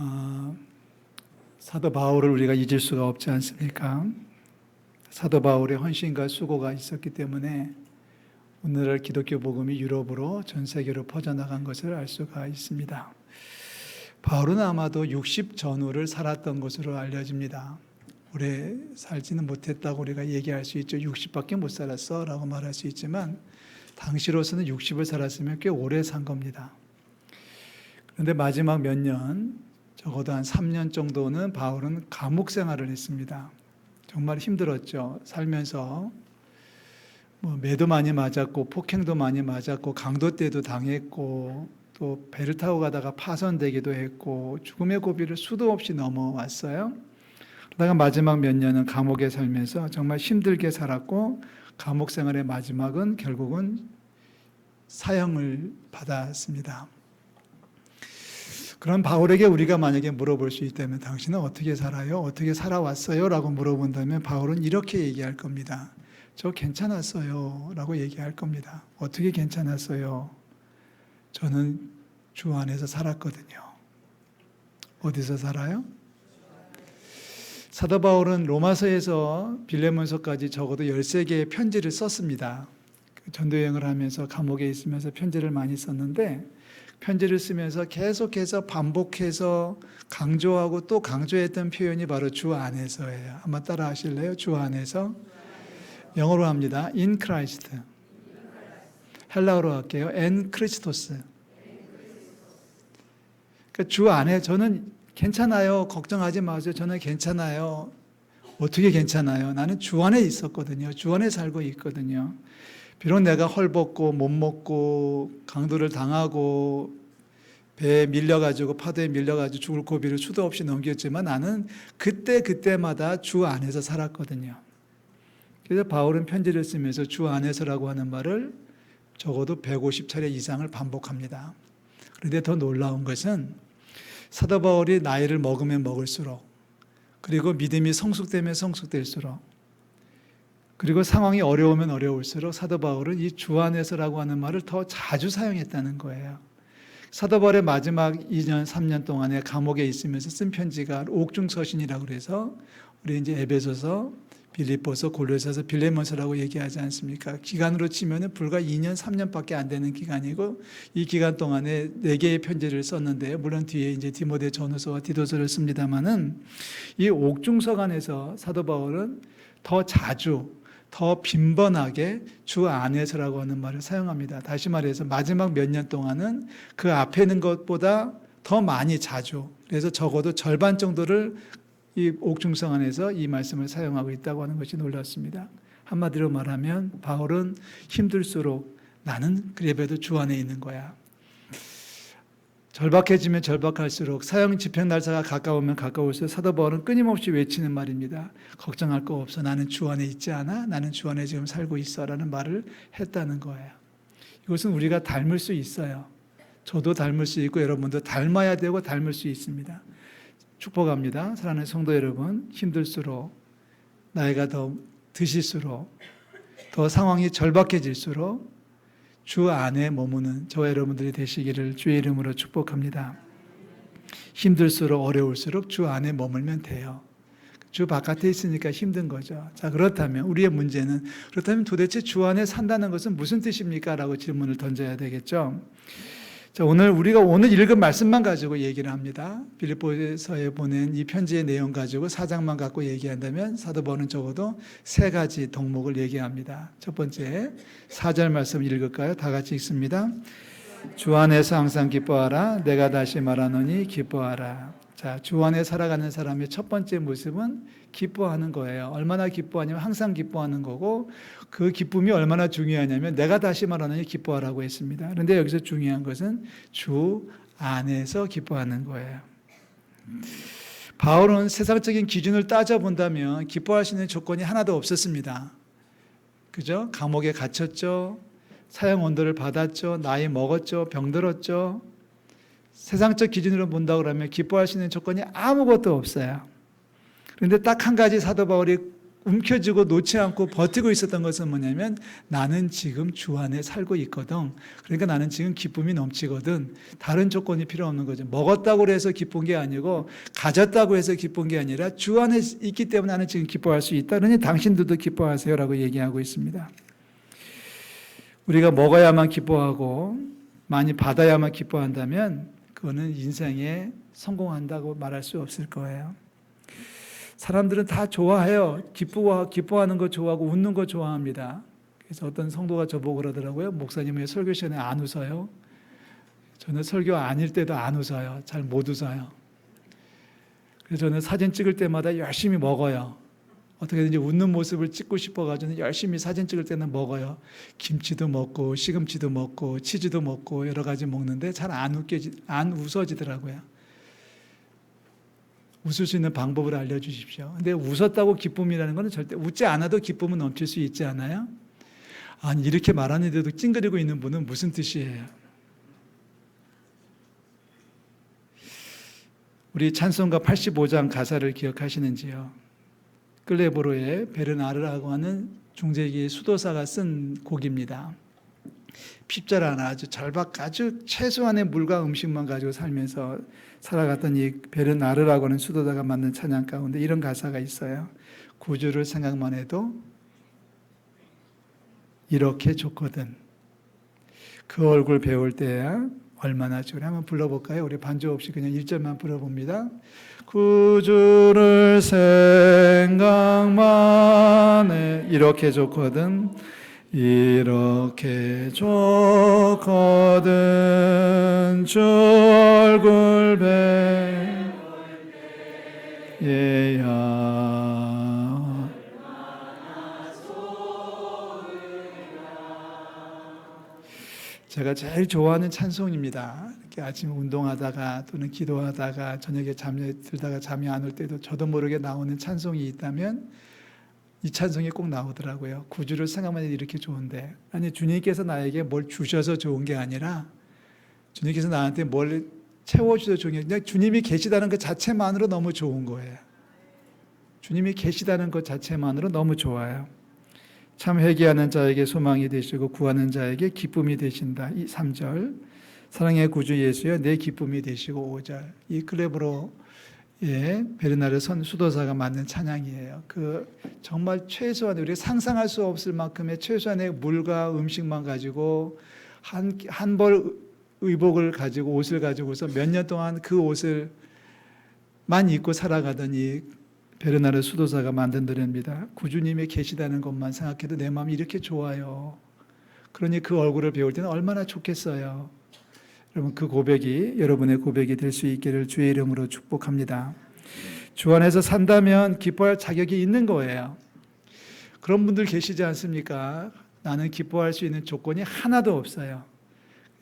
어, 사도 바울을 우리가 잊을 수가 없지 않습니까? 사도 바울의 헌신과 수고가 있었기 때문에 오늘날 기독교 복음이 유럽으로 전 세계로 퍼져나간 것을 알 수가 있습니다. 바울은 아마도 60 전후를 살았던 것으로 알려집니다. 오래 살지는 못했다고 우리가 얘기할 수 있죠. 60밖에 못 살았어 라고 말할 수 있지만 당시로서는 60을 살았으면 꽤 오래 산 겁니다. 그런데 마지막 몇 년, 적어도 한 3년 정도는 바울은 감옥 생활을 했습니다. 정말 힘들었죠. 살면서 뭐 매도 많이 맞았고 폭행도 많이 맞았고 강도 때도 당했고 또 배를 타고 가다가 파손되기도 했고 죽음의 고비를 수도 없이 넘어왔어요. 그러다가 마지막 몇 년은 감옥에 살면서 정말 힘들게 살았고 감옥 생활의 마지막은 결국은 사형을 받았습니다. 그런 바울에게 우리가 만약에 물어볼 수 있다면 당신은 어떻게 살아요? 어떻게 살아왔어요? 라고 물어본다면 바울은 이렇게 얘기할 겁니다. 저 괜찮았어요. 라고 얘기할 겁니다. 어떻게 괜찮았어요? 저는 주 안에서 살았거든요. 어디서 살아요? 사도 바울은 로마서에서 빌레몬서까지 적어도 13개의 편지를 썼습니다. 그 전도 여행을 하면서 감옥에 있으면서 편지를 많이 썼는데 편지를 쓰면서 계속해서 반복해서 강조하고 또 강조했던 표현이 바로 주 안에서예요. 한번 따라 하실래요? 주 안에서. 영어로 합니다. in Christ. 헬라어로 할게요. en Christos. 그러니까 주 안에 저는 괜찮아요. 걱정하지 마세요. 저는 괜찮아요. 어떻게 괜찮아요? 나는 주 안에 있었거든요. 주 안에 살고 있거든요. 비록 내가 헐벗고 못 먹고 강도를 당하고 배에 밀려가지고 파도에 밀려가지고 죽을 고비를 수도 없이 넘겼지만 나는 그때 그때마다 주 안에서 살았거든요. 그래서 바울은 편지를 쓰면서 주 안에서라고 하는 말을 적어도 150차례 이상을 반복합니다. 그런데 더 놀라운 것은 사도 바울이 나이를 먹으면 먹을수록 그리고 믿음이 성숙되면 성숙될수록 그리고 상황이 어려우면 어려울수록 사도 바울은 이 주 안에서라고 하는 말을 더 자주 사용했다는 거예요. 사도 바울의 마지막 2년, 3년 동안에 감옥에 있으면서 쓴 편지가 옥중서신이라고 그래서 우리 이제 에베소서, 빌립보서, 골로새서, 빌레몬서라고 얘기하지 않습니까? 기간으로 치면은 불과 2년, 3년밖에 안 되는 기간이고 이 기간 동안에 네 개의 편지를 썼는데 물론 뒤에 이제 디모데 전후서와 디도서를 씁니다만은 이 옥중서간에서 사도 바울은 더 자주 더 빈번하게 주 안에서라고 하는 말을 사용합니다. 다시 말해서 마지막 몇 년 동안은 그 앞에 있는 것보다 더 많이 자주 그래서 적어도 절반 정도를 이 옥중성 안에서 이 말씀을 사용하고 있다고 하는 것이 놀랍습니다. 한마디로 말하면 바울은 힘들수록 나는 그래도 주 안에 있는 거야. 절박해지면 절박할수록 사형 집행 날짜가 가까우면 가까울수록 사도 바울은 끊임없이 외치는 말입니다. 걱정할 거 없어. 나는 주 안에 있지 않아? 나는 주 안에 지금 살고 있어라는 말을 했다는 거예요. 이것은 우리가 닮을 수 있어요. 저도 닮을 수 있고 여러분도 닮아야 되고 닮을 수 있습니다. 축복합니다. 사랑하는 성도 여러분, 힘들수록 나이가 더 드실수록 더 상황이 절박해질수록 주 안에 머무는 저와 여러분들이 되시기를 주의 이름으로 축복합니다. 힘들수록 어려울수록 주 안에 머물면 돼요. 주 바깥에 있으니까 힘든 거죠. 자, 그렇다면 우리의 문제는 그렇다면 도대체 주 안에 산다는 것은 무슨 뜻입니까? 라고 질문을 던져야 되겠죠. 자, 오늘 우리가 오늘 읽은 말씀만 가지고 얘기를 합니다. 빌립보서에 보낸 이 편지의 내용 가지고 사장만 갖고 얘기한다면 사도 바울은 적어도 세 가지 덕목을 얘기합니다. 첫 번째, 사절 말씀 읽을까요? 다 같이 읽습니다. 주 안에서 항상 기뻐하라. 내가 다시 말하노니 기뻐하라. 자, 주 안에 살아가는 사람의 첫 번째 모습은 기뻐하는 거예요. 얼마나 기뻐하냐면 항상 기뻐하는 거고 그 기쁨이 얼마나 중요하냐면 내가 다시 말하느니 기뻐하라고 했습니다. 그런데 여기서 중요한 것은 주 안에서 기뻐하는 거예요. 바울은 세상적인 기준을 따져본다면 기뻐할 수 있는 조건이 하나도 없었습니다. 그죠? 감옥에 갇혔죠. 사형 원도를 받았죠. 나이 먹었죠. 병들었죠. 세상적 기준으로 본다 그러면 기뻐할 수 있는 조건이 아무것도 없어요. 그런데 딱 한 가지 사도 바울이 움켜쥐고 놓지 않고 버티고 있었던 것은 뭐냐면 나는 지금 주 안에 살고 있거든. 그러니까 나는 지금 기쁨이 넘치거든. 다른 조건이 필요 없는 거죠. 먹었다고 해서 기쁜 게 아니고 가졌다고 해서 기쁜 게 아니라 주 안에 있기 때문에 나는 지금 기뻐할 수 있다. 그러니 당신들도 기뻐하세요라고 얘기하고 있습니다. 우리가 먹어야만 기뻐하고 많이 받아야만 기뻐한다면 그거는 인생에 성공한다고 말할 수 없을 거예요. 사람들은 다 좋아해요. 기쁘고 기뻐하는 거 좋아하고 웃는 거 좋아합니다. 그래서 어떤 성도가 저보고 그러더라고요. 목사님 왜 설교 시간에 안 웃어요? 저는 설교 아닐 때도 안 웃어요. 잘 못 웃어요. 그래서 저는 사진 찍을 때마다 열심히 먹어요. 어떻게든지 웃는 모습을 찍고 싶어가지고 열심히 사진 찍을 때는 먹어요. 김치도 먹고 시금치도 먹고 치즈도 먹고 여러 가지 먹는데 잘 안 웃겨지 안 웃어지더라고요. 웃을 수 있는 방법을 알려주십시오. 근데 웃었다고 기쁨이라는 것은 절대 웃지 않아도 기쁨은 넘칠 수 있지 않아요? 아니 이렇게 말하는데도 찡그리고 있는 분은 무슨 뜻이에요? 우리 찬송가 85장 가사를 기억하시는지요? 클레보로의 베르나르라고 하는 중세기 수도사가 쓴 곡입니다. 핍절한 아주 절박 아주 최소한의 물과 음식만 가지고 살면서 살아갔던 이 베르나르라고 하는 수도사가 만든 찬양 가운데 이런 가사가 있어요. 구주를 생각만 해도 이렇게 좋거든. 그 얼굴 배울 때야 얼마나 좋으리 한번 불러볼까요? 우리 반주 없이 그냥 1절만 불러봅니다. 구주를 생각만 해 이렇게 좋거든 이렇게 좋거든 주 얼굴 배예야 제가 제일 좋아하는 찬송입니다. 이렇게 아침 운동하다가 또는 기도하다가 저녁에 잠에 들다가 잠이 안 올 때도 저도 모르게 나오는 찬송이 있다면 이 찬송이 꼭 나오더라고요. 구주를 생각만 해도 이렇게 좋은데 아니 주님께서 나에게 뭘 주셔서 좋은 게 아니라 주님께서 나한테 뭘 채워주셔서 좋은 게 그냥 주님이 계시다는 것 자체만으로 너무 좋은 거예요. 주님이 계시다는 것 자체만으로 너무 좋아요. 참 회개하는 자에게 소망이 되시고 구하는 자에게 기쁨이 되신다. 이 3절. 사랑의 구주 예수여 내 기쁨이 되시고 5절. 이 클레브로 예, 베르나르 선 수도사가 만든 찬양이에요. 그 정말 최소한의 우리가 상상할 수 없을 만큼의 최소한의 물과 음식만 가지고 한 한 벌 의복을 가지고 옷을 가지고서 몇 년 동안 그 옷을만 입고 살아가던 이 베르나르 수도사가 만든 노래입니다. 구주님이 계시다는 것만 생각해도 내 마음이 이렇게 좋아요. 그러니 그 얼굴을 배울 때는 얼마나 좋겠어요. 여러분 그 고백이 여러분의 고백이 될 수 있기를 주의 이름으로 축복합니다. 주 안에서 산다면 기뻐할 자격이 있는 거예요. 그런 분들 계시지 않습니까? 나는 기뻐할 수 있는 조건이 하나도 없어요.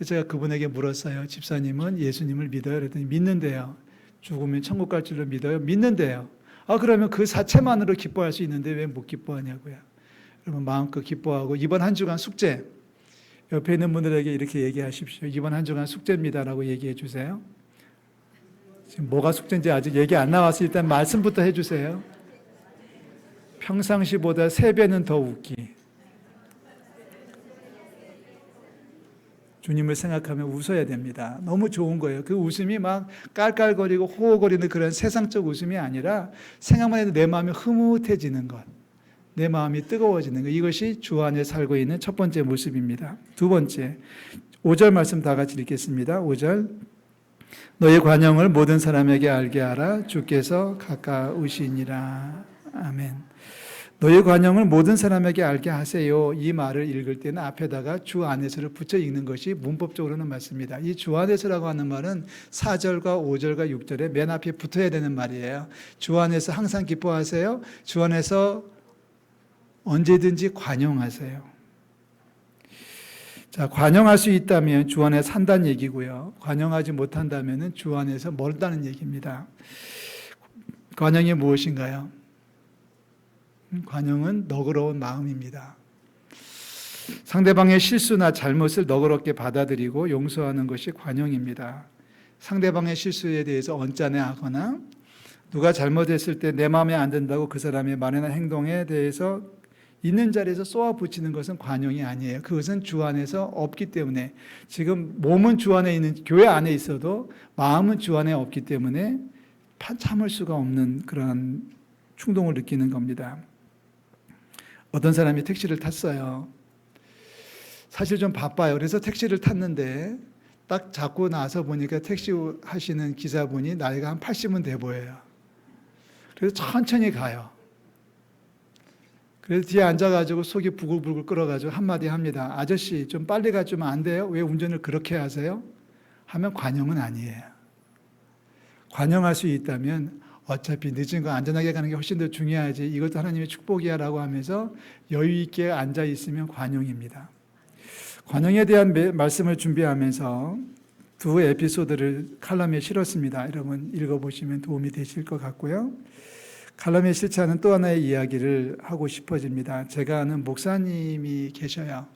제가 그분에게 물었어요. 집사님은 예수님을 믿어요? 그랬더니 믿는데요. 죽으면 천국 갈 줄로 믿어요? 믿는데요. 아 그러면 그 자체만으로 기뻐할 수 있는데 왜 못 기뻐하냐고요. 여러분 마음껏 기뻐하고 이번 한 주간 숙제 옆에 있는 분들에게 이렇게 얘기하십시오. 이번 한 주간 숙제입니다라고 얘기해 주세요. 지금 뭐가 숙제인지 아직 얘기 안 나와서 일단 말씀부터 해 주세요. 평상시보다 세 배는 더 웃기. 주님을 생각하면 웃어야 됩니다. 너무 좋은 거예요. 그 웃음이 막 깔깔거리고 호호거리는 그런 세상적 웃음이 아니라 생각만 해도 내 마음이 흐뭇해지는 것. 내 마음이 뜨거워지는 것. 이것이 주 안에 살고 있는 첫 번째 모습입니다. 두 번째. 5절 말씀 다 같이 읽겠습니다. 5절. 너의 관용을 모든 사람에게 알게 하라. 주께서 가까우시니라. 아멘. 너의 관용을 모든 사람에게 알게 하세요. 이 말을 읽을 때는 앞에다가 주 안에서를 붙여 읽는 것이 문법적으로는 맞습니다. 이 주 안에서라고 하는 말은 4절과 5절과 6절에 맨 앞에 붙어야 되는 말이에요. 주 안에서 항상 기뻐하세요. 주 안에서 언제든지 관용하세요. 자, 관용할 수 있다면 주 안에 산다는 얘기고요. 관용하지 못한다면 주 안에서 멀다는 얘기입니다. 관용이 무엇인가요? 관용은 너그러운 마음입니다. 상대방의 실수나 잘못을 너그럽게 받아들이고 용서하는 것이 관용입니다. 상대방의 실수에 대해서 언짢아하거나 누가 잘못했을 때 내 마음에 안 든다고 그 사람의 말이나 행동에 대해서 있는 자리에서 쏘아 붙이는 것은 관용이 아니에요. 그것은 주 안에서 없기 때문에 지금 몸은 주 안에 있는 교회 안에 있어도 마음은 주 안에 없기 때문에 파- 참을 수가 없는 그런 충동을 느끼는 겁니다. 어떤 사람이 택시를 탔어요. 사실 좀 바빠요. 그래서 택시를 탔는데 딱 잡고 나서 보니까 택시 하시는 기사분이 나이가 한 80은 돼 보여요. 그래서 천천히 가요. 그래서 뒤에 앉아가지고 속이 부글부글 끓어가지고 한마디 합니다. 아저씨 좀 빨리 가주면 안 돼요? 왜 운전을 그렇게 하세요? 하면 관용은 아니에요. 관용할 수 있다면 어차피 늦은 거 안전하게 가는 게 훨씬 더 중요하지. 이것도 하나님의 축복이야 라고 하면서 여유 있게 앉아 있으면 관용입니다. 관용에 대한 매- 말씀을 준비하면서 두 에피소드를 칼럼에 실었습니다. 여러분 읽어보시면 도움이 되실 것 같고요. 칼럼에 실지 않은 또 하나의 이야기를 하고 싶어집니다. 제가 아는 목사님이 계셔요.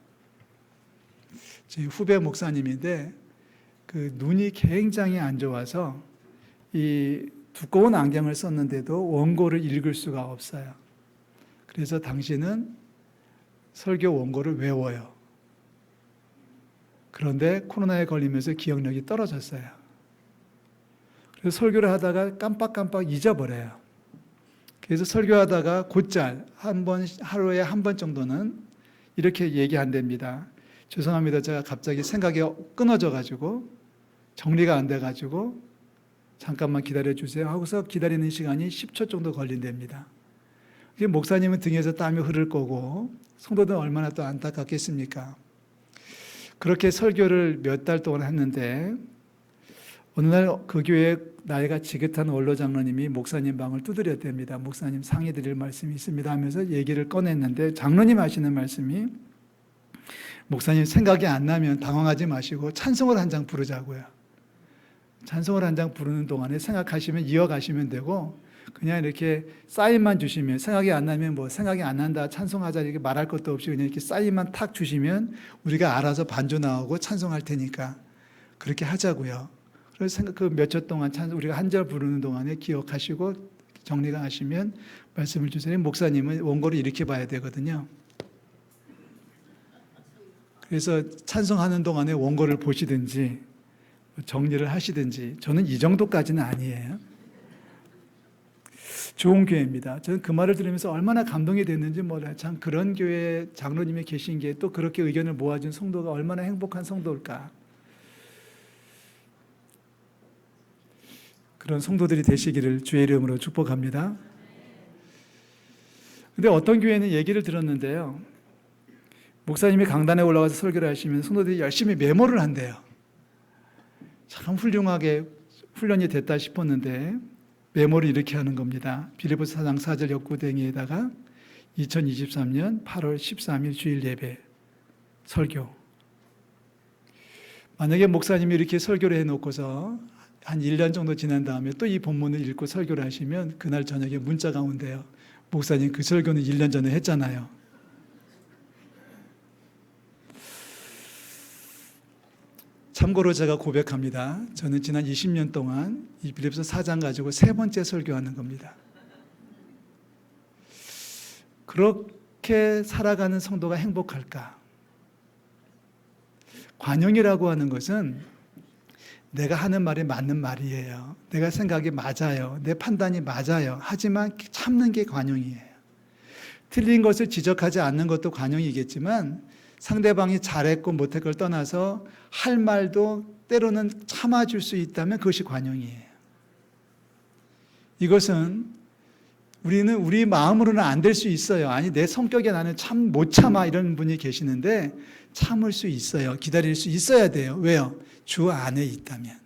제 후배 목사님인데 그 눈이 굉장히 안 좋아서 이 두꺼운 안경을 썼는데도 원고를 읽을 수가 없어요. 그래서 당신은 설교 원고를 외워요. 그런데 코로나에 걸리면서 기억력이 떨어졌어요. 그래서 설교를 하다가 깜빡깜빡 잊어버려요. 그래서 설교하다가 곧잘 한 번 하루에 한 번 정도는 이렇게 얘기한답니다. 죄송합니다. 제가 갑자기 생각이 끊어져 가지고 정리가 안 돼 가지고 잠깐만 기다려 주세요 하고서 기다리는 시간이 10초 정도 걸린답니다. 목사님은 등에서 땀이 흐를 거고 성도들은 얼마나 또 안타깝겠습니까? 그렇게 설교를 몇 달 동안 했는데 어느 날 그 교회 나이가 지긋한 원로 장로님이 목사님 방을 두드렸답니다. 목사님 상의 드릴 말씀이 있습니다 하면서 얘기를 꺼냈는데 장로님 하시는 말씀이 목사님 생각이 안 나면 당황하지 마시고 찬송을 한 장 부르자고요. 찬송을 한 장 부르는 동안에 생각하시면 이어가시면 되고 그냥 이렇게 사인만 주시면 생각이 안 나면 뭐 생각이 안 난다 찬송하자 이렇게 말할 것도 없이 그냥 이렇게 사인만 탁 주시면 우리가 알아서 반주 나오고 찬송할 테니까 그렇게 하자고요. 그래서 생각 그 몇 초 동안 찬 우리가 한 절 부르는 동안에 기억하시고 정리가 하시면 말씀을 주세요. 목사님은 원고를 이렇게 봐야 되거든요. 그래서 찬송하는 동안에 원고를 보시든지 정리를 하시든지 저는 이 정도까지는 아니에요. 좋은 교회입니다. 저는 그 말을 들으면서 얼마나 감동이 됐는지 몰라요. 참 그런 교회 장로님이 계신 게 또 그렇게 의견을 모아준 성도가 얼마나 행복한 성도일까. 그런 성도들이 되시기를 주의 이름으로 축복합니다. 근데 어떤 교회는 얘기를 들었는데요. 목사님이 강단에 올라가서 설교를 하시면 성도들이 열심히 메모를 한대요. 참 훌륭하게 훈련이 됐다 싶었는데 메모를 이렇게 하는 겁니다. 빌리포스 4장 4절 역구댕이에다가 2023년 8월 13일 주일 예배 설교. 만약에 목사님이 이렇게 설교를 해놓고서 한 1년 정도 지난 다음에 또 이 본문을 읽고 설교를 하시면 그날 저녁에 문자가 온대요. 목사님 그 설교는 1년 전에 했잖아요. 참고로 제가 고백합니다. 저는 지난 20년 동안 이 빌립서 4장 가지고 세 번째 설교하는 겁니다. 그렇게 살아가는 성도가 행복할까? 관용이라고 하는 것은 내가 하는 말이 맞는 말이에요. 내가 생각이 맞아요. 내 판단이 맞아요. 하지만 참는 게 관용이에요. 틀린 것을 지적하지 않는 것도 관용이겠지만 상대방이 잘했고 못했걸 떠나서 할 말도 때로는 참아줄 수 있다면 그것이 관용이에요. 이것은 우리는 우리 마음으로는 안 될 수 있어요. 아니, 내 성격에 나는 참 못 참아 이런 분이 계시는데 참을 수 있어요. 기다릴 수 있어야 돼요. 왜요? 주 안에 있다면.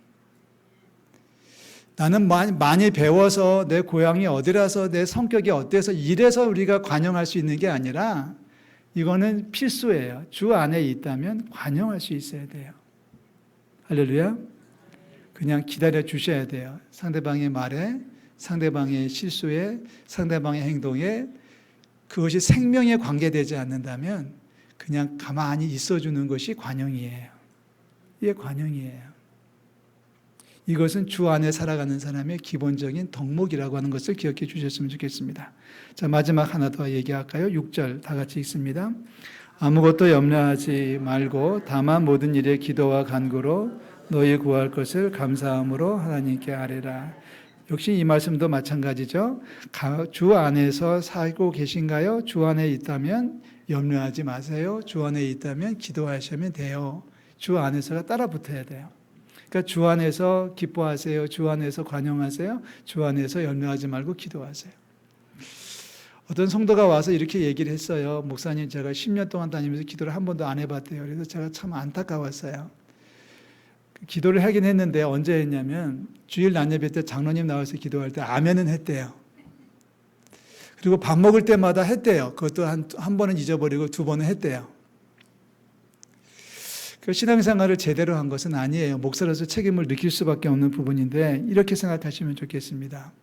나는 많이, 배워서 내 고향이 어디라서 내 성격이 어때서 이래서 우리가 관용할 수 있는 게 아니라 이거는 필수예요. 주 안에 있다면 관용할 수 있어야 돼요. 할렐루야. 그냥 기다려 주셔야 돼요. 상대방의 말에, 상대방의 실수에, 상대방의 행동에 그것이 생명에 관계되지 않는다면 그냥 가만히 있어 주는 것이 관용이에요. 이게 관용이에요. 이것은 주 안에 살아가는 사람의 기본적인 덕목이라고 하는 것을 기억해 주셨으면 좋겠습니다. 자, 마지막 하나 더 얘기할까요? 6절 다 같이 읽습니다. 아무것도 염려하지 말고 다만 모든 일에 기도와 간구로 너희 구할 것을 감사함으로 하나님께 아뢰라. 역시 이 말씀도 마찬가지죠. 가- 주 안에서 살고 계신가요? 주 안에 있다면 염려하지 마세요. 주 안에 있다면 기도하시면 돼요. 주 안에서가 따라 붙어야 돼요. 그러니까 주 안에서 기뻐하세요. 주 안에서 관용하세요. 주 안에서 염려하지 말고 기도하세요. 어떤 성도가 와서 이렇게 얘기를 했어요. 목사님, 제가 10년 동안 다니면서 기도를 한 번도 안 해봤대요. 그래서 제가 참 안타까웠어요. 기도를 하긴 했는데 언제 했냐면 주일 낮 예배 때 장로님 나와서 기도할 때 아멘은 했대요. 그리고 밥 먹을 때마다 했대요. 그것도 한, 한 번은 잊어버리고 두 번은 했대요. 그 신앙생활을 제대로 한 것은 아니에요. 목사로서 책임을 느낄 수밖에 없는 부분인데 이렇게 생각하시면 좋겠습니다.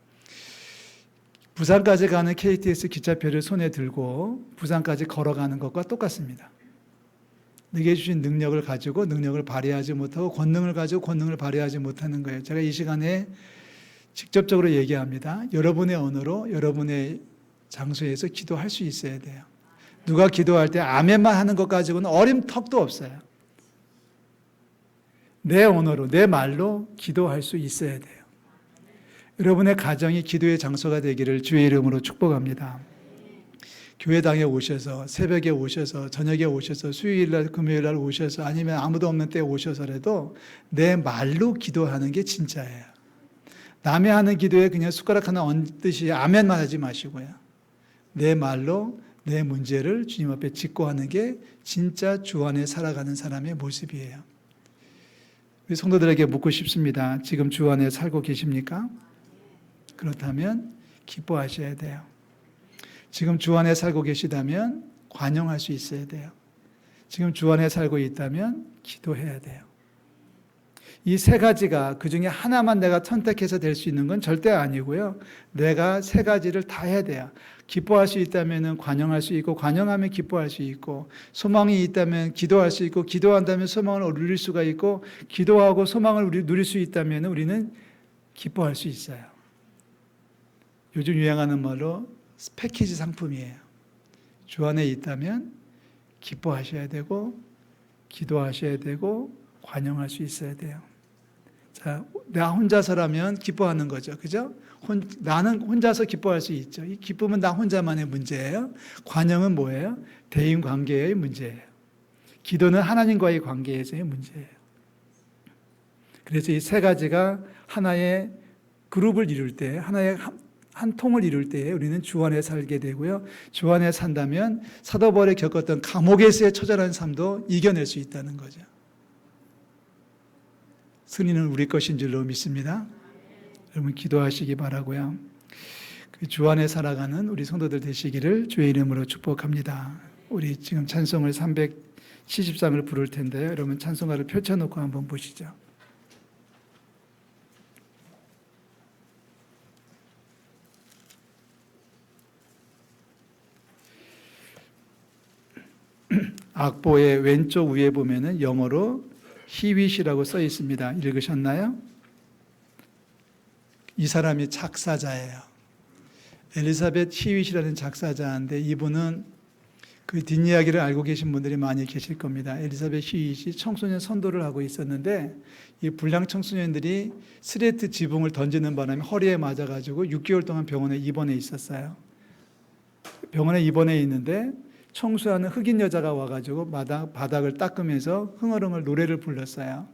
부산까지 가는 KTX 기차표를 손에 들고 부산까지 걸어가는 것과 똑같습니다. 내게 주신 능력을 가지고 능력을 발휘하지 못하고 권능을 가지고 권능을 발휘하지 못하는 거예요. 제가 이 시간에 직접적으로 얘기합니다. 여러분의 언어로 여러분의 장소에서 기도할 수 있어야 돼요. 누가 기도할 때 아멘만 하는 것 가지고는 어림턱도 없어요. 내 언어로, 내 말로 기도할 수 있어야 돼요. 여러분의 가정이 기도의 장소가 되기를 주의 이름으로 축복합니다. 교회당에 오셔서 새벽에 오셔서 저녁에 오셔서 수요일 날 금요일 날 오셔서 아니면 아무도 없는 때 오셔서라도 내 말로 기도하는 게 진짜예요. 남의 하는 기도에 그냥 숟가락 하나 얹듯이 아멘만 하지 마시고요. 내 말로 내 문제를 주님 앞에 짚고 하는 게 진짜 주 안에 살아가는 사람의 모습이에요. 성도들에게 묻고 싶습니다. 지금 주 안에 살고 계십니까? 그렇다면 기뻐하셔야 돼요. 지금 주 안에 살고 계시다면 관용할 수 있어야 돼요. 지금 주 안에 살고 있다면 기도해야 돼요. 이 세 가지가 그 중에 하나만 내가 선택해서 될 수 있는 건 절대 아니고요. 내가 세 가지를 다 해야 돼요. 기뻐할 수 있다면 관용할 수 있고, 관용하면 기뻐할 수 있고, 소망이 있다면 기도할 수 있고, 기도한다면 소망을 누릴 수가 있고, 기도하고 소망을 누릴 수 있다면 우리는 기뻐할 수 있어요. 요즘 유행하는 말로 패키지 상품이에요. 주 안에 있다면 기뻐하셔야 되고, 기도하셔야 되고, 관용할 수 있어야 돼요. 자, 나 혼자서라면 기뻐하는 거죠. 그죠? 혼, 나는 혼자서 기뻐할 수 있죠. 이 기쁨은 나 혼자만의 문제예요. 관용은 뭐예요? 대인 관계의 문제예요. 기도는 하나님과의 관계에서의 문제예요. 그래서 이 세 가지가 하나의 그룹을 이룰 때, 하나의 한, 한 통을 이룰 때 우리는 주 안에 살게 되고요. 주 안에 산다면 사도벌에 겪었던 감옥에서의 처절한 삶도 이겨낼 수 있다는 거죠. 승리는 우리 것인 줄로 믿습니다. 여러분 기도하시기 바라고요. 그주 안에 살아가는 우리 성도들 되시기를 주의 이름으로 축복합니다. 우리 지금 찬송을 373을 부를 텐데요. 여러분 찬송가를 펼쳐놓고 한번 보시죠. 악보의 왼쪽 위에 보면은 영어로 히윗이라고 써 있습니다. 읽으셨나요? 이 사람이 작사자예요. 엘리사벳 히윗이라는 작사자인데 이분은 그 뒷이야기를 알고 계신 분들이 많이 계실 겁니다. 엘리사벳 히윗이 청소년 선도를 하고 있었는데 이 불량 청소년들이 스레트 지붕을 던지는 바람에 허리에 맞아가지고 6개월 동안 병원에 입원해 있었어요. 병원에 입원해 있는데 청소하는 흑인 여자가 와가지고 바닥, 바닥을 닦으면서 흥얼흥얼 노래를 불렀어요.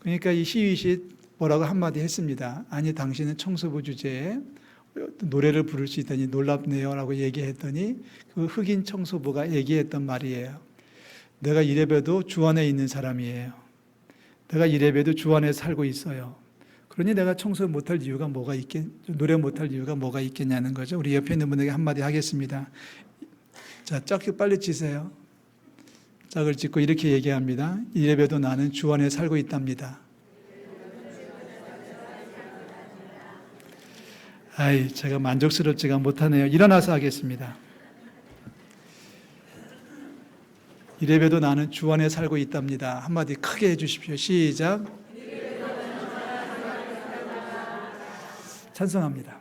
그러니까 이 시윗이 뭐라고 한마디 했습니다. 아니, 당신은 청소부 주제에 노래를 부를 수 있다니 놀랍네요. 라고 얘기했더니 그 흑인 청소부가 얘기했던 말이에요. 내가 이래봬도 주 안에 있는 사람이에요. 내가 이래봬도 주 안에 살고 있어요. 그러니 내가 청소 못할 이유가 뭐가 있겠, 노래 못할 이유가 뭐가 있겠냐는 거죠. 우리 옆에 있는 분에게 한마디 하겠습니다. 자, 짝이 빨리 치세요. 짝을 찍고 이렇게 얘기합니다. 이래봬도 나는 주 안에 살고 있답니다. 아이, 제가 만족스럽지가 못하네요. 일어나서 하겠습니다. 이래봬도 나는 주 안에 살고 있답니다. 한마디 크게 해주십시오. 시작. 찬성합니다.